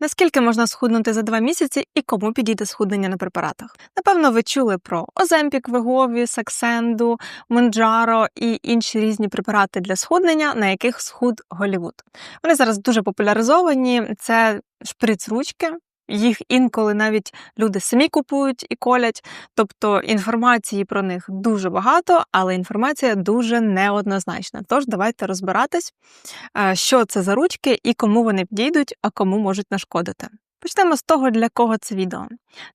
Наскільки можна схуднути за два місяці і кому підійде схуднення на препаратах? Напевно, ви чули про Оземпік, Вегові, Саксенду, Монджаро і інші різні препарати для схуднення, на яких схуд Голівуд. Вони зараз дуже популяризовані. Це шприц-ручки. Їх інколи навіть люди самі купують і колять. Тобто інформації про них дуже багато, але інформація дуже неоднозначна. Тож давайте розбиратись, е, що це за ручки і кому вони підійдуть, а кому можуть нашкодити. Почнемо з того, для кого це відео.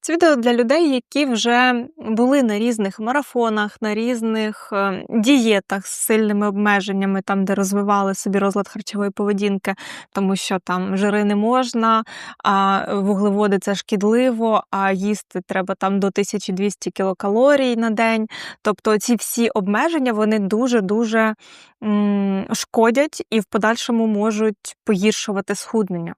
Це відео для людей, які вже були на різних марафонах, на різних е, дієтах з сильними обмеженнями, там, де розвивали собі розлад харчової поведінки, тому що там жири не можна, а вуглеводи це шкідливо, а їсти треба там до 1200 кілокалорій на день. Тобто ці всі обмеження вони дуже-дуже шкодять і в подальшому можуть погіршувати схуднення.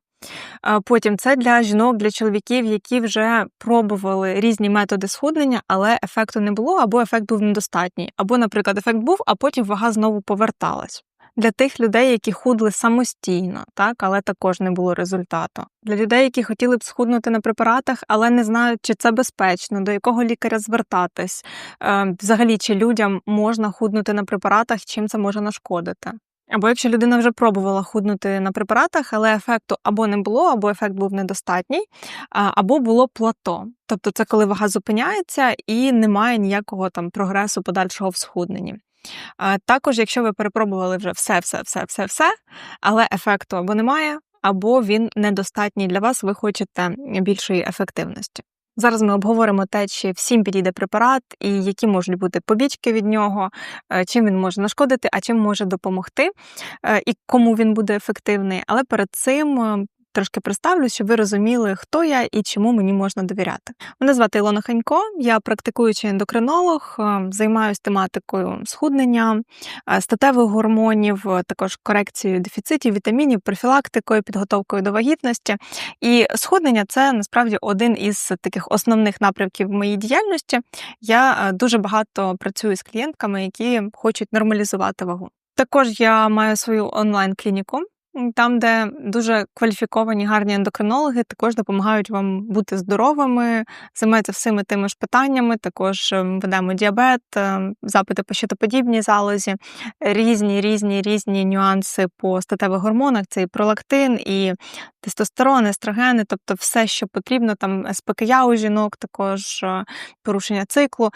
Потім це для жінок, для чоловіків, які вже пробували різні методи схуднення, але ефекту не було, або ефект був недостатній, або, наприклад, ефект був, а потім вага знову поверталась. Для тих людей, які худли самостійно, так, але також не було результату. Для людей, які хотіли б схуднути на препаратах, але не знають, чи це безпечно, до якого лікаря звертатись, е, взагалі, чи людям можна худнути на препаратах, чим це може нашкодити. Або якщо людина вже пробувала худнути на препаратах, але ефекту або не було, або ефект був недостатній, або було плато. Тобто це коли вага зупиняється і немає ніякого там прогресу подальшого в схудненні. Також, якщо ви перепробували вже все, все, все, все, все, але ефекту або немає, або він недостатній для вас, ви хочете більшої ефективності. Зараз ми обговоримо те, чи всім підійде препарат, і які можуть бути побічки від нього, е, чим він може нашкодити, а чим може допомогти, е, і кому він буде ефективний. Але перед цим е, трошки представлю, щоб ви розуміли, хто я і чому мені можна довіряти. Мене звати Ілона Ханько, я практикуючий ендокринолог, е, займаюся тематикою схуднення, е, статевих гормонів, е, також корекцією дефіцитів, вітамінів, профілактикою, підготовкою до вагітності. І схуднення це насправді один із таких основних напрямків моїй діяльності. Я дуже багато працюю з клієнтками, які хочуть нормалізувати вагу. Також я маю свою онлайн-клініку, там, де дуже кваліфіковані гарні ендокринологи, також допомагають вам бути здоровими, займаються всіми тими ж питаннями. Також ем, ведемо діабет, ем, запити по щитоподібній залозі, різні, різні, різні нюанси по статевих гормонах. Це і пролактин, і тестостерон, естрогени, тобто все, що потрібно, там СПКЯ у жінок, також е, порушення циклу.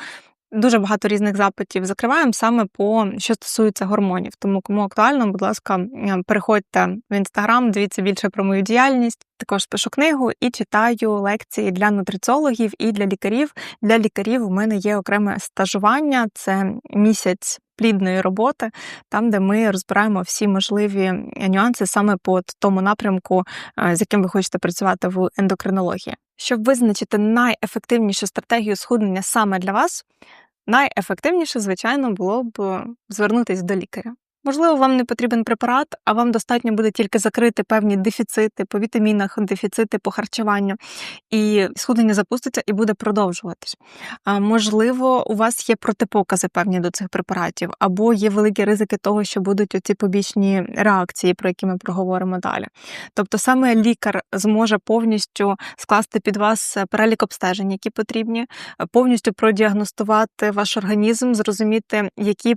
Дуже багато різних запитів закриваємо саме по що стосується гормонів. Тому кому актуально, будь ласка, переходьте в інстаграм, дивіться більше про мою діяльність. Також пишу книгу і читаю лекції для нутриціологів і для лікарів. Для лікарів у мене є окреме стажування, це місяць плідної роботи, там, де ми розбираємо всі можливі нюанси саме по тому напрямку, е, з яким ви хочете працювати в ендокринології. Щоб визначити найефективнішу стратегію схуднення саме для вас, найефективніше, звичайно, було б звернутися до лікаря. Можливо, вам не потрібен препарат, а вам достатньо буде тільки закрити певні дефіцити по вітамінах, дефіцити по харчуванню, і схуднення запуститься і буде продовжуватись. А, Можливо, у вас є протипокази певні до цих препаратів, або є великі ризики того, що будуть оці побічні реакції, про які ми проговоримо далі. Тобто, саме лікар зможе повністю скласти під вас перелік обстежень, які потрібні, повністю продіагностувати ваш організм, зрозуміти, які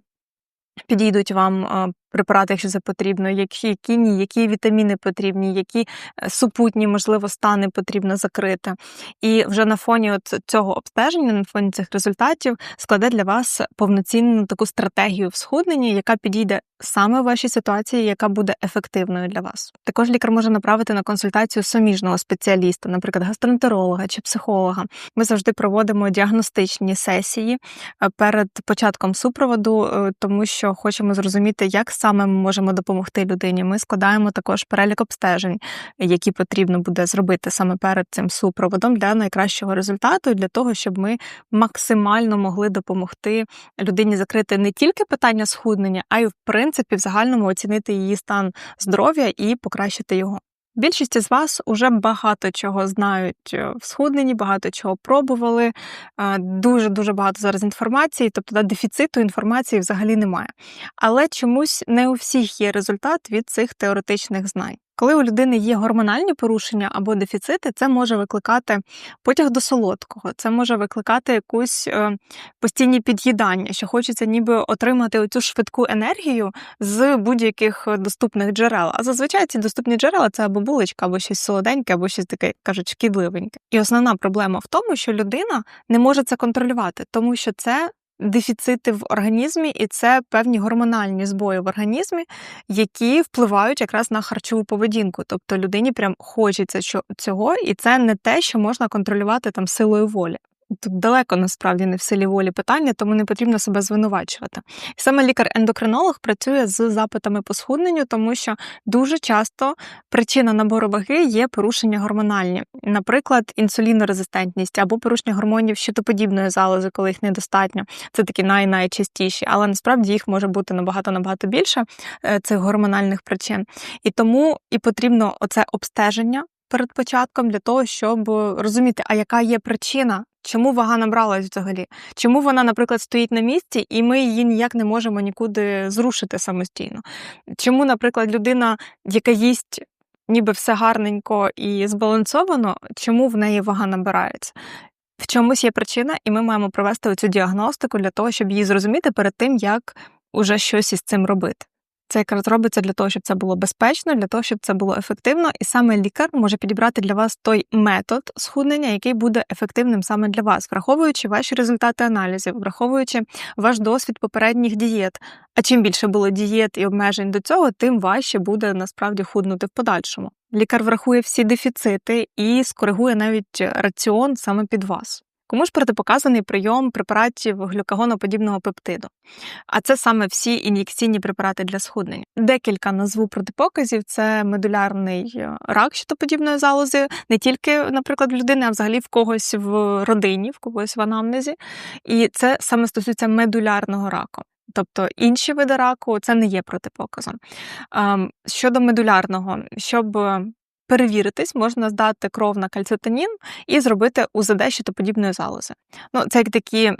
підійдуть вам препарати, якщо це потрібно, які які ні, які вітаміни потрібні, які е, супутні, можливо, стани потрібно закрити. І вже на фоні от цього обстеження, на фоні цих результатів, складе для вас повноцінну таку стратегію в схудненні, яка підійде саме в вашій ситуації, яка буде ефективною для вас. Також лікар може направити на консультацію суміжного спеціаліста, наприклад, гастроентеролога чи психолога. Ми завжди проводимо діагностичні сесії е, перед початком супроводу, е, тому що хочемо зрозуміти, як саме ми можемо допомогти людині. Ми складаємо також перелік обстежень, які потрібно буде зробити саме перед цим супроводом для найкращого результату, для того, щоб ми максимально могли допомогти людині закрити не тільки питання схуднення, а й в принципі в загальному оцінити її стан здоров'я і покращити його. Більшість з вас уже багато чого знають е, в схудненні, багато чого пробували. Дуже дуже багато зараз інформації, тобто да, дефіциту інформації взагалі немає. Але чомусь не у всіх є результат від цих теоретичних знань. Коли у людини є гормональні порушення або дефіцити, це може викликати потяг до солодкого, це може викликати якусь е, постійні під'їдання, що хочеться ніби отримати оцю швидку енергію з будь-яких доступних джерел. А зазвичай ці доступні джерела це або булочка, або щось солоденьке, або щось таке, кажуть, шкідливеньке. І основна проблема в тому, що людина не може це контролювати, тому що це дефіцити в організмі, і це певні гормональні збої в організмі, які впливають якраз на харчову поведінку. Тобто людині прям хочеться цього, і це не те, що можна контролювати там силою волі. Тут далеко насправді не в силі волі питання, тому не потрібно себе звинувачувати. Саме лікар-ендокринолог працює з запитами по схудненню, тому що дуже часто причина набору ваги є порушення гормональні, наприклад, інсулінорезистентність або порушення гормонів щитоподібної залози, коли їх недостатньо. Це такі най-найчастіші, але насправді їх може бути набагато набагато більше е, цих гормональних причин. І тому і потрібно оце обстеження. Перед початком для того, щоб розуміти, а яка є причина Чому вага набралась взагалі? Чому вона, наприклад, стоїть на місці, і ми її ніяк не можемо нікуди зрушити самостійно? Чому, наприклад, людина, яка їсть ніби все гарненько і збалансовано, чому в неї вага набирається? В чомусь є причина, і ми маємо провести цю діагностику для того, щоб її зрозуміти перед тим, як уже щось із цим робити. Це якраз робиться для того, щоб це було безпечно, для того, щоб це було ефективно, і саме лікар може підібрати для вас той метод схуднення, який буде ефективним саме для вас, враховуючи ваші результати аналізів, враховуючи ваш досвід попередніх дієт. А чим більше було дієт і обмежень до цього, тим важче буде насправді худнути в подальшому. Лікар врахує всі дефіцити і скоригує навіть раціон саме під вас. Кому ж протипоказаний прийом препаратів глюкагоноподібного пептиду. А це саме всі ін'єкційні препарати для схуднення. Декілька назву протипоказів це медулярний е, рак щитоподібної залози, не тільки, наприклад, в людини, а взагалі в когось в родині, в когось в анамнезі. І це саме стосується медулярного раку. Тобто інші види раку це не є протипоказом. Ем, щодо медулярного, щоб перевіритись, можна здати кров на кальцитонін і зробити УЗД щитоподібної залози. Ну, Це як такі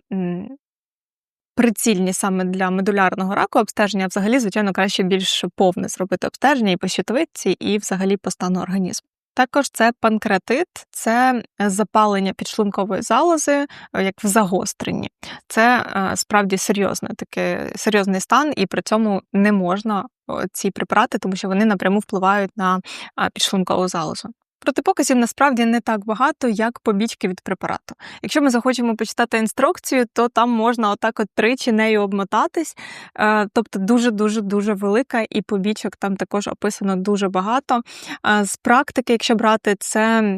прицільні саме для медулярного раку обстеження, взагалі, звичайно, краще більш повне зробити обстеження і по щитовидці, і взагалі по стану організму. Також це панкреатит, це запалення підшлункової залози, е, як в загостренні. Це е, справді серйозне таке серйозний стан, і при цьому не можна ці препарати, тому що вони напряму впливають на підшлункову залозу. Протипоказів насправді не так багато, як побічки від препарату. Якщо ми захочемо почитати інструкцію, то там можна отак от тричі нею обмотатись, е, тобто дуже-дуже дуже велика, і побічок там також описано дуже багато. Е, з практики, якщо брати, це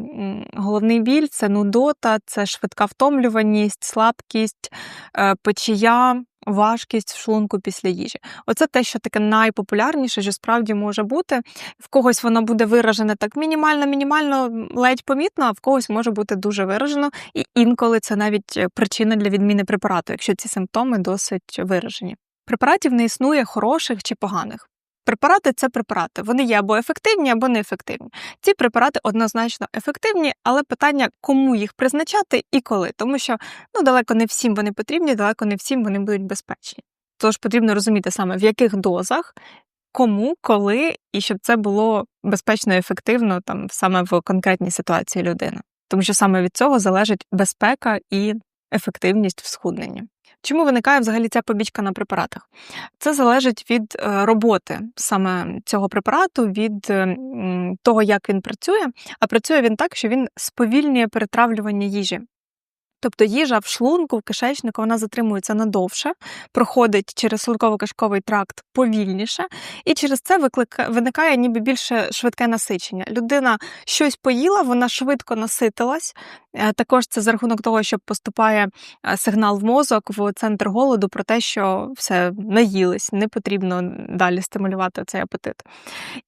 головний біль, це нудота, це швидка втомлюваність, слабкість, е, печія важкість в шлунку після їжі. Оце те, що таке найпопулярніше, що справді може бути. В когось воно буде виражене так мінімально, мінімально, ледь помітно, а в когось може бути дуже виражено, і інколи це навіть е, причина для відміни препарату, якщо ці симптоми досить виражені. Препаратів не існує хороших чи поганих. Препарати це препарати. Вони є або ефективні, або неефективні. Ці препарати однозначно ефективні, але питання, кому їх призначати і коли, тому що ну далеко не всім вони потрібні, далеко не всім вони будуть безпечні. Тож потрібно розуміти саме в яких дозах, кому, коли, і щоб це було безпечно і ефективно там саме в конкретній ситуації людини. Тому що саме від цього залежить безпека і ефективність в схудненні. Чому виникає взагалі ця побічка на препаратах? Це залежить від е, роботи саме цього препарату, від е, того, як він працює. А працює він так, що він сповільнює перетравлювання їжі. Тобто їжа в шлунку, в кишечнику вона затримується надовше, проходить через шлунково-кишковий тракт повільніше, і через це викликає, виникає ніби більше швидке насичення. Людина щось поїла, вона швидко наситилась. Е, також це за рахунок того, що поступає е, сигнал в мозок в центр голоду про те, що все наїлись, не потрібно далі стимулювати цей апетит.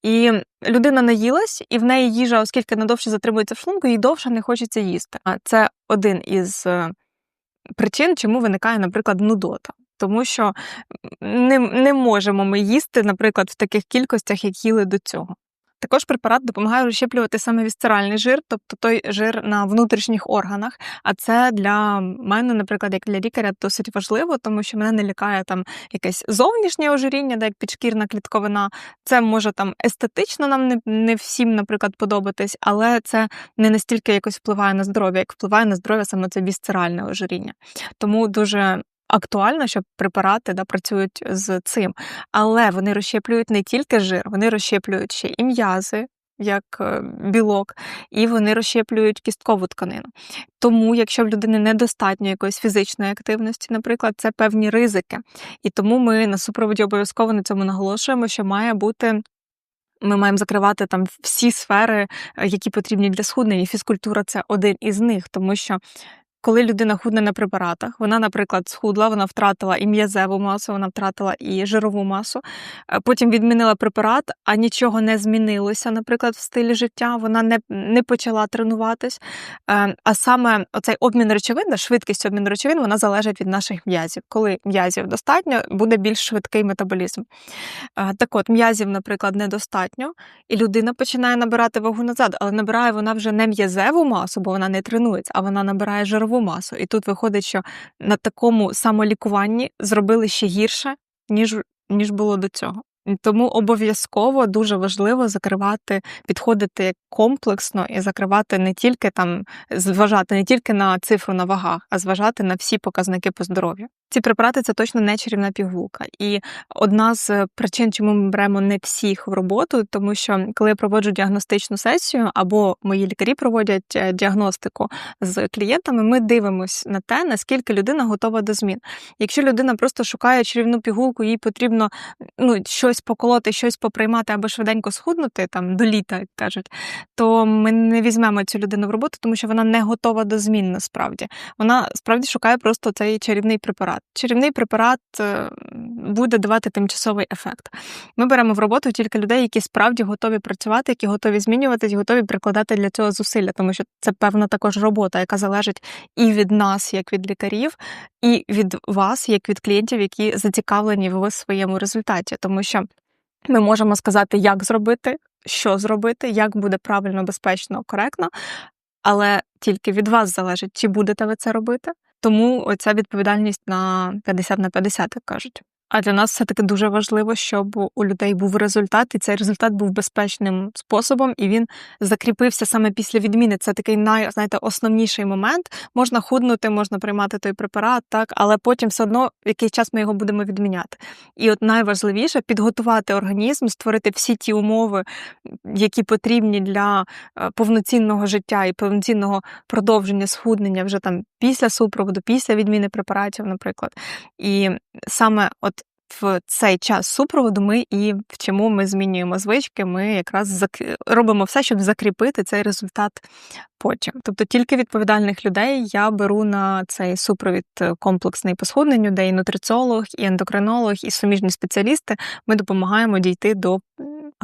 І людина наїлась, і в неї їжа, оскільки надовше затримується в шлунку, їй довше не хочеться їсти. А Це один із е, причин, чому виникає, наприклад, нудота. Тому що не не можемо ми їсти, наприклад, в таких кількостях, як їли до цього. Також препарат допомагає розщеплювати саме вісцеральний жир, тобто той жир на внутрішніх органах. А це для мене, наприклад, як для лікаря, досить важливо, тому що мене не лякає там якесь зовнішнє ожиріння, де як підшкірна клітковина. Це може там естетично нам не, не всім, наприклад, подобатись, але це не настільки якось впливає на здоров'я, як впливає на здоров'я саме це вісцеральне ожиріння. Тому дуже актуально, що препарати да, працюють з цим. Але вони розщеплюють не тільки жир, вони розщеплюють ще і м'язи. Як е, білок, і вони розщеплюють кісткову тканину. Тому, якщо в людини недостатньо якоїсь фізичної активності, наприклад, це певні ризики. І тому ми на супроводі обов'язково на цьому наголошуємо, що має бути. Ми маємо закривати там всі сфери, е, які потрібні для схуднення. І фізкультура це один із них, тому що коли людина худне на препаратах, вона, наприклад, схудла, вона втратила і м'язеву масу, вона втратила і жирову масу. Е, потім відмінила препарат, а нічого не змінилося, наприклад, в стилі життя. Вона не не почала тренуватись. Е, а саме оцей обмін речовин, швидкість обміну речовин, вона залежить від наших м'язів. Коли м'язів достатньо, буде більш швидкий метаболізм. Е, так от, м'язів, наприклад, недостатньо, і людина починає набирати вагу назад, але набирає вона вже не м'язеву масу, бо вона не тренується, а вона набирає жирову жирову масу. І тут виходить, що на такому самолікуванні зробили ще гірше, ніж, ніж було до цього. Тому обов'язково дуже важливо закривати, підходити комплексно і закривати не тільки там, зважати не тільки на цифру на вагах, а зважати на всі показники по здоров'ю. Ці препарати це точно не чарівна пігулка. І одна з причин, чому ми беремо не всіх в роботу, тому що коли я проводжу діагностичну сесію, або мої лікарі проводять е, діагностику з клієнтами, ми дивимося на те, наскільки людина готова до змін. Якщо людина просто шукає чарівну пігулку, їй потрібно ну, щось поколоти, щось поприймати або швиденько схуднути там до літа, як кажуть, то ми не візьмемо цю людину в роботу, тому що вона не готова до змін насправді. Вона справді шукає просто цей чарівний препарат препарат. Чарівний препарат е, буде давати тимчасовий ефект. Ми беремо в роботу тільки людей, які справді готові працювати, які готові змінюватись, готові прикладати для цього зусилля, тому що це певна також робота, яка залежить і від нас, як від лікарів, і від вас, як від клієнтів, які зацікавлені в своєму результаті, тому що ми можемо сказати, як зробити. Що зробити, як буде правильно, безпечно, коректно, але тільки від вас залежить, чи будете ви це робити, тому оця відповідальність на 50 на 50, як кажуть. А для нас все-таки дуже важливо, щоб у людей був результат, і цей результат був безпечним способом, і він закріпився саме після відміни. Це такий най, знаєте, основніший момент. Можна худнути, можна приймати той препарат, так, але потім все одно в якийсь час ми його будемо відміняти. І от найважливіше підготувати організм, створити всі ті умови, які потрібні для е, повноцінного життя і повноцінного продовження схуднення вже там після супроводу, після відміни препаратів, наприклад. І саме от в цей час супроводу ми і вчимо, ми змінюємо звички, ми якраз зак... робимо все, щоб закріпити цей результат потім. Тобто тільки відповідальних людей я беру на цей супровід е, комплексний по схудненню, де і нутриціолог, і ендокринолог, і суміжні спеціалісти ми допомагаємо дійти до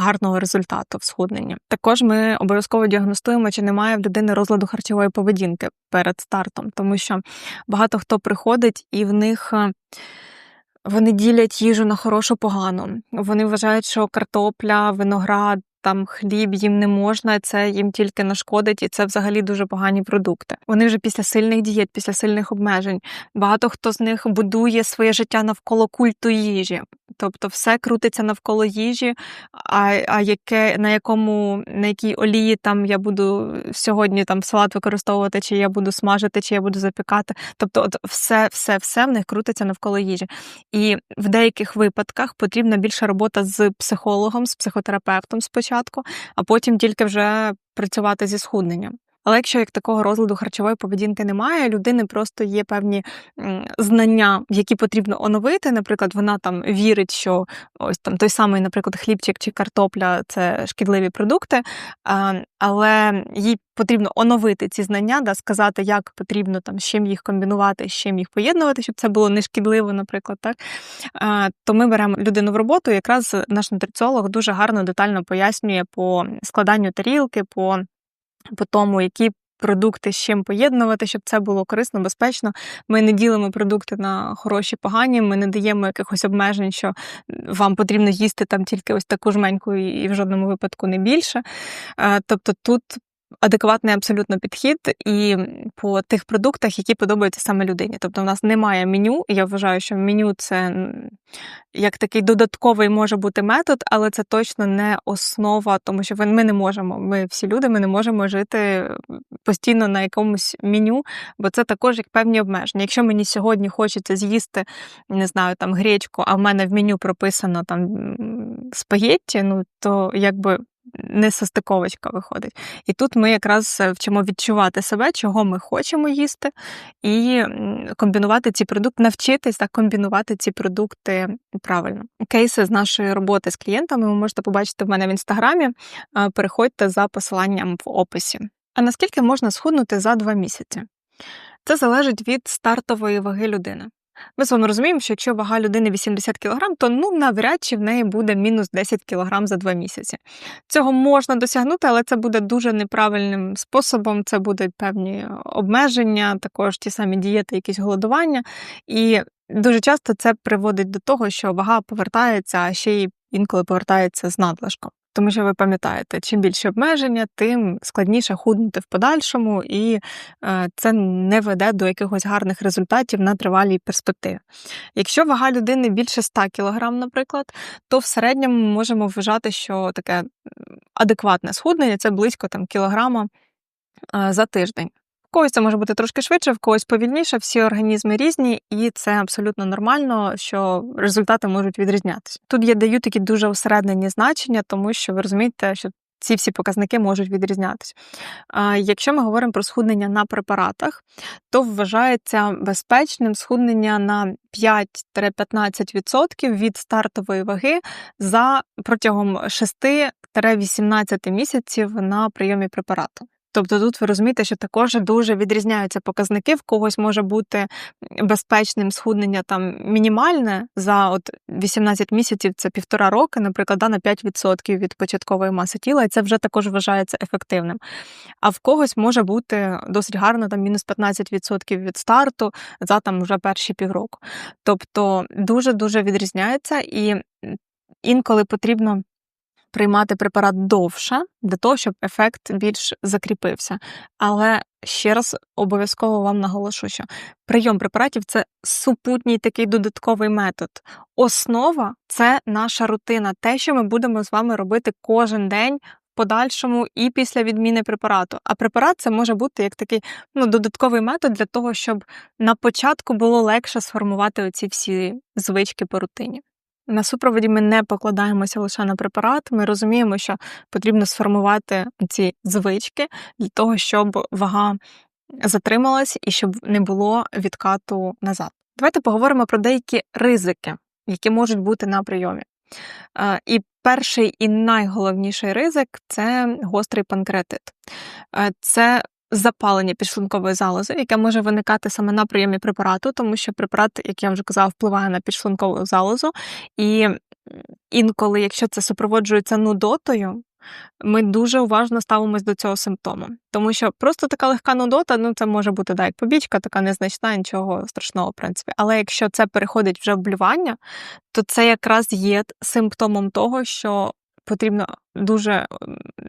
гарного результату в схудненні. Також ми обов'язково діагностуємо, чи немає в людини розладу харчової поведінки перед стартом, тому що багато хто приходить і в них. Е, вони ділять їжу на хорошу погану. Вони вважають, що картопля, виноград, там хліб їм не можна, це їм тільки нашкодить, і це взагалі дуже погані продукти. Вони вже після сильних дієт, після сильних обмежень. Багато хто з них будує своє життя навколо культу їжі. Тобто все крутиться навколо їжі, а а яке на якому на якій олії там я буду сьогодні там салат використовувати, чи я буду смажити, чи я буду запікати. Тобто, от все, все, все в них крутиться навколо їжі. І в деяких випадках потрібна більша робота з психологом, з психотерапевтом спочатку, а потім тільки вже працювати зі схудненням. Але якщо як такого розладу харчової поведінки немає, людини просто є певні знання, які потрібно оновити. Наприклад, вона там вірить, що ось там той самий, наприклад, хлібчик чи картопля це шкідливі продукти, але їй потрібно оновити ці знання, да, сказати, як потрібно там з чим їх комбінувати, з чим їх поєднувати, щоб це було не шкідливо, наприклад, так то ми беремо людину в роботу. Якраз наш нутриціолог дуже гарно детально пояснює по складанню тарілки. по по тому, які продукти з чим поєднувати, щоб це було корисно, безпечно. Ми не ділимо продукти на хороші, погані. Ми не даємо якихось обмежень, що вам потрібно їсти там тільки ось таку жменьку і в жодному випадку не більше. Е, тобто тут адекватний абсолютно підхід і по тих продуктах, які подобаються саме людині. Тобто, в нас немає меню. Я вважаю, що меню це як такий додатковий може бути метод, але це точно не основа, тому що ми не можемо. Ми всі люди, ми не можемо жити постійно на якомусь меню, бо це також як певні обмеження. Якщо мені сьогодні хочеться з'їсти, не знаю, там гречку, а в мене в меню прописано там спагетті, ну то якби несостиковочка виходить. І тут ми якраз е, вчимо відчувати себе, чого ми хочемо їсти, і комбінувати ці продукти, навчитись так комбінувати ці продукти правильно. Кейси з нашої роботи з клієнтами ви можете побачити в мене в інстаграмі. Переходьте за посиланням в описі. А наскільки можна схуднути за два місяці? Це залежить від стартової ваги людини. Ми вами розуміємо, що якщо вага людини 80 кг, то ну навряд чи в неї буде мінус 10 кг за два місяці. Цього можна досягнути, але це буде дуже неправильним способом. Це будуть певні обмеження, також ті самі дієти, якісь голодування. І дуже часто це приводить до того, що вага повертається, а ще й інколи повертається з надлишком. Тому що ви пам'ятаєте, чим більше обмеження, тим складніше худнути в подальшому, і е, це не веде до якихось гарних результатів на тривалій перспективі. Якщо вага людини більше 100 кг, наприклад, то в середньому ми можемо вважати, що таке адекватне схуднення це близько там, кілограма е, за тиждень когось це може бути трошки швидше, в когось повільніше, всі організми різні, і це абсолютно нормально, що результати можуть відрізнятися. Тут я даю такі дуже усереднені значення, тому що ви розумієте, що ці всі показники можуть відрізнятися. Якщо ми говоримо про схуднення на препаратах, то вважається безпечним схуднення на 5-15% від стартової ваги за протягом 6-18 місяців на прийомі препарату. Тобто тут ви розумієте, що також дуже відрізняються показники. В когось може бути безпечним схуднення там мінімальне за от 18 місяців, це півтора роки, наприклад, да, на 5% від початкової маси тіла, і це вже також вважається ефективним. А в когось може бути досить гарно там мінус 15% від старту за там вже перші півроку. Тобто дуже дуже відрізняється і інколи потрібно приймати препарат довше для того, щоб ефект більш закріпився. Але ще раз обов'язково вам наголошу, що прийом препаратів це супутній такий додатковий метод. Основа це наша рутина, те, що ми будемо з вами робити кожен день. Подальшому і після відміни препарату. А препарат це може бути як такий ну, додатковий метод для того, щоб на початку було легше сформувати оці всі звички по рутині. На супроводі ми не покладаємося лише на препарат. Ми розуміємо, що потрібно сформувати ці звички для того, щоб вага затрималась і щоб не було відкату назад. Давайте поговоримо про деякі ризики, які можуть бути на прийомі. Е, і перший і найголовніший ризик це гострий панкреатит. Е, це запалення підшлункової залози, яке може виникати саме на прийомі препарату, тому що препарат, як я вже казала, впливає на підшлункову залозу. І інколи, якщо це супроводжується нудотою, ми дуже уважно ставимось до цього симптому. Тому що просто така легка нудота, ну це може бути да, як побічка, така незначна, нічого страшного, в принципі. Але якщо це переходить вже в блювання, то це якраз є симптомом того, що потрібно дуже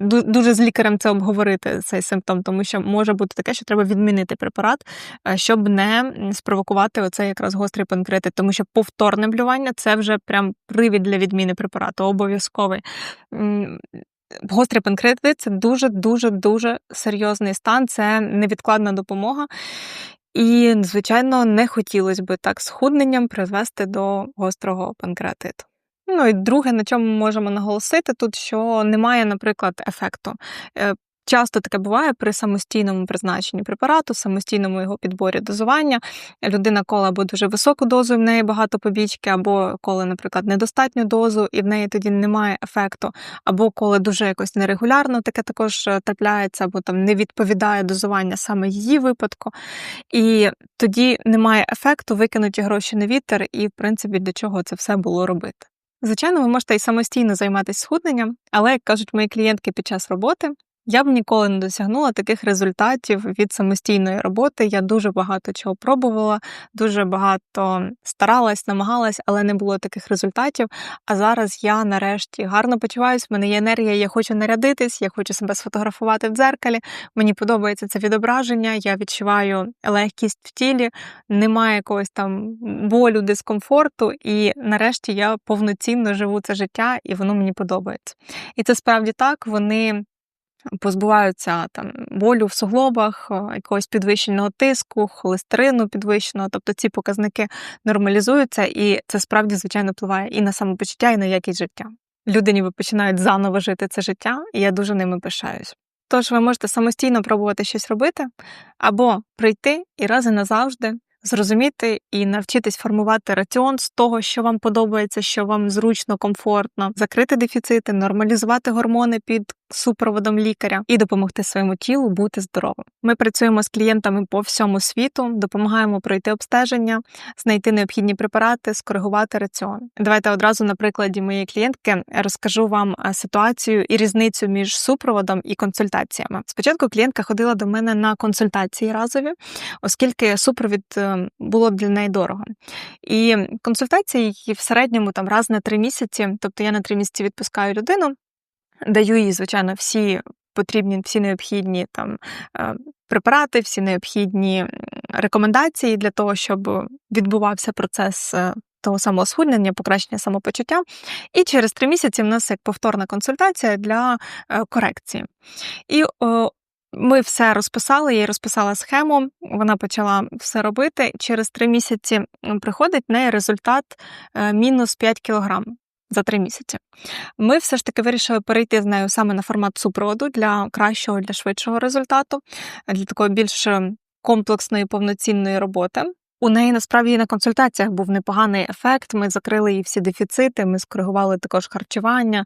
дуже з лікарем це обговорити, цей симптом, тому що може бути таке, що треба відмінити препарат, е, щоб не спровокувати оцей якраз гострий панкреатит, тому що повторне блювання це вже прям привід для відміни препарату, обов'язковий. Гострий панкреатит це дуже дуже дуже серйозний стан, це невідкладна допомога. І, звичайно, не хотілося б так схудненням призвести до гострого панкреатиту. Ну і друге, на чому ми можемо наголосити тут, що немає, наприклад, ефекту. Е, часто таке буває при самостійному призначенні препарату, самостійному його підборі дозування. Людина кола або дуже високу дозу, і в неї багато побічки, або коли, наприклад, недостатню дозу, і в неї тоді немає ефекту, або коли дуже якось нерегулярно таке також е, трапляється, або там не відповідає дозування саме її випадку. І тоді немає ефекту, викинуті гроші на вітер, і, в принципі, для чого це все було робити. Звичайно, ви можете і самостійно займатися схудненням, але, як кажуть мої клієнтки під час роботи, Я б ніколи не досягнула таких результатів від самостійної роботи. Я дуже багато чого пробувала, дуже багато старалась, намагалась, але не було таких результатів. А зараз я нарешті гарно почуваюся, в мене є енергія, я хочу нарядитись, я хочу себе сфотографувати в дзеркалі. Мені подобається це відображення, я відчуваю легкість в тілі, немає якогось там болю, дискомфорту, і нарешті я повноцінно живу це життя, і воно мені подобається. І це справді так. Вони позбуваються там болю в суглобах, якогось підвищеного тиску, холестерину підвищеного. Тобто ці показники нормалізуються, і це справді звичайно впливає і на самопочуття, і на якість життя. Люди ніби починають заново жити це життя, і я дуже ними пишаюсь. Тож ви можете самостійно пробувати щось робити, або прийти і раз і назавжди зрозуміти і навчитись формувати раціон з того, що вам подобається, що вам зручно, комфортно, закрити дефіцити, нормалізувати гормони під супроводом лікаря і допомогти своєму тілу бути здоровим. Ми працюємо з клієнтами по всьому світу, допомагаємо пройти обстеження, знайти необхідні препарати, скоригувати раціон. Давайте одразу на прикладі моєї клієнтки розкажу вам е, ситуацію і різницю між супроводом і консультаціями. Спочатку клієнтка ходила до мене на консультації разові, оскільки супровід е, було для неї дорого. І консультації в середньому там раз на три місяці, тобто я на три місяці відпускаю людину даю їй, звичайно, всі потрібні, всі необхідні там е, препарати, всі необхідні рекомендації для того, щоб відбувався процес. Е, того самого схуднення, покращення самопочуття. І через три місяці в нас як повторна консультація для е, корекції. І о, ми все розписали, я їй розписала схему, вона почала все робити. Через три місяці приходить в неї результат мінус 5 кілограм за три місяці. Ми все ж таки вирішили перейти з нею саме на формат супроводу для кращого, для швидшого результату, для такої більш комплексної повноцінної роботи. У неї насправді на консультаціях був непоганий ефект. Ми закрили її всі дефіцити, ми скоригували також харчування,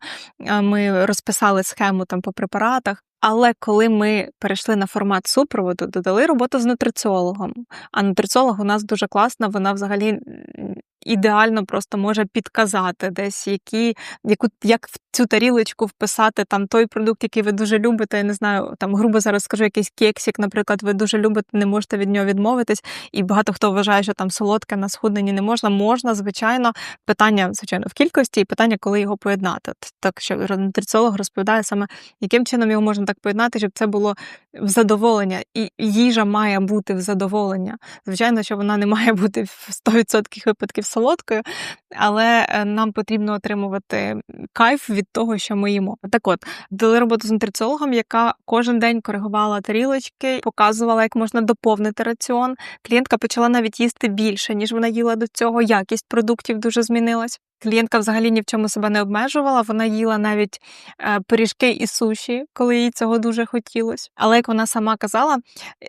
ми розписали схему там по препаратах. Але коли ми перейшли на формат супроводу, додали роботу з нутриціологом. А нутриціолог у нас дуже класна, вона взагалі ідеально просто може підказати десь, які, яку, як в цю тарілочку вписати там той продукт, який ви дуже любите. Я не знаю, там грубо зараз скажу, якийсь кексик, наприклад, ви дуже любите, не можете від нього відмовитись. І багато хто вважає, що там солодке на схудненні не можна. Можна, звичайно, питання, звичайно, в кількості, і питання, коли його поєднати. Так що нутриціолог розповідає саме, яким чином його можна так поєднати, щоб це було в задоволення. І їжа має бути в задоволення. Звичайно, що вона не має бути в 100% випадків солодкою, але е, нам потрібно отримувати кайф від того, що ми їмо. Так от, дали роботу з нутриціологом, яка кожен день коригувала тарілочки, показувала, як можна доповнити раціон. Клієнтка почала навіть їсти більше, ніж вона їла до цього. Якість продуктів дуже змінилась. Клієнтка взагалі ні в чому себе не обмежувала. Вона їла навіть е, пиріжки і суші, коли їй цього дуже хотілося. Але як вона сама казала,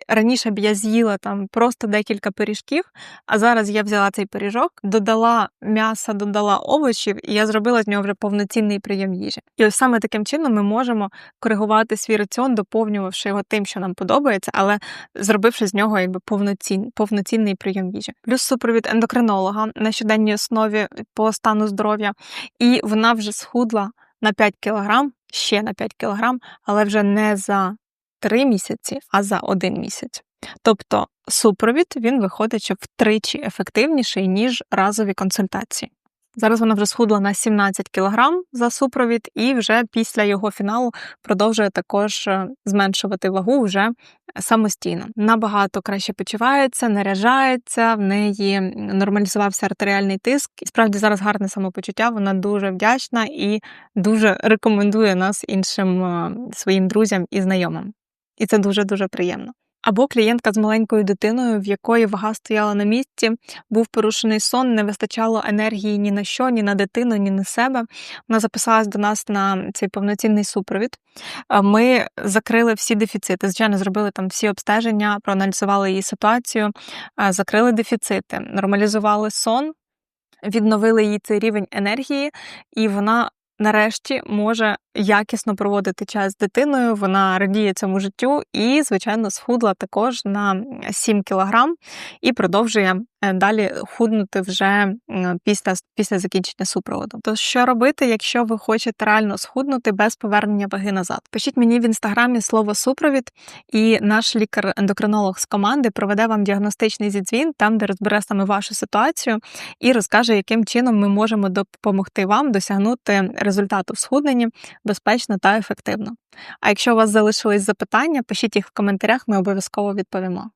раніше б я з'їла там просто декілька пиріжків, а зараз я взяла цей пиріжок, додала м'яса, додала овочів, і я зробила з нього вже повноцінний прийом їжі. І ось саме таким чином ми можемо коригувати свій раціон, доповнювавши його тим, що нам подобається, але зробивши з нього якби повноцін, повноцінний прийом їжі. Плюс супровід ендокринолога на щоденній основі по стану здоров'я, і вона вже схудла на 5 кілограм, ще на 5 кілограм, але вже не за 3 місяці, а за 1 місяць. Тобто супровід він виходить, втричі ефективніший, ніж разові консультації. Зараз вона вже схудла на 17 кг за супровід, і вже після його фіналу продовжує також е, зменшувати вагу вже самостійно. Набагато краще почувається, наряжається, в неї нормалізувався артеріальний тиск. І справді зараз гарне самопочуття. Вона дуже вдячна і дуже рекомендує нас іншим е, своїм друзям і знайомим. І це дуже дуже приємно. Або клієнтка з маленькою дитиною, в якої вага стояла на місці, був порушений сон, не вистачало енергії ні на що, ні на дитину, ні на себе. Вона записалась до нас на цей повноцінний супровід. Ми закрили всі дефіцити. Звичайно, зробили там всі обстеження, проаналізували її ситуацію, закрили дефіцити, нормалізували сон. Відновили їй цей рівень енергії, і вона нарешті може якісно проводити час з дитиною. Вона радіє цьому життю і, звичайно, схудла також на 7 кілограм і продовжує далі худнути вже після, після закінчення супроводу. То що робити, якщо ви хочете реально схуднути без повернення ваги назад? Пишіть мені в інстаграмі слово супровід, і наш лікар-ендокринолог з команди проведе вам діагностичний зідзвін, там де розбере саме вашу ситуацію і розкаже, яким чином ми можемо допомогти вам досягнути результату в схудненні безпечно та ефективно. А якщо у вас залишились запитання, пишіть їх в коментарях, ми обов'язково відповімо.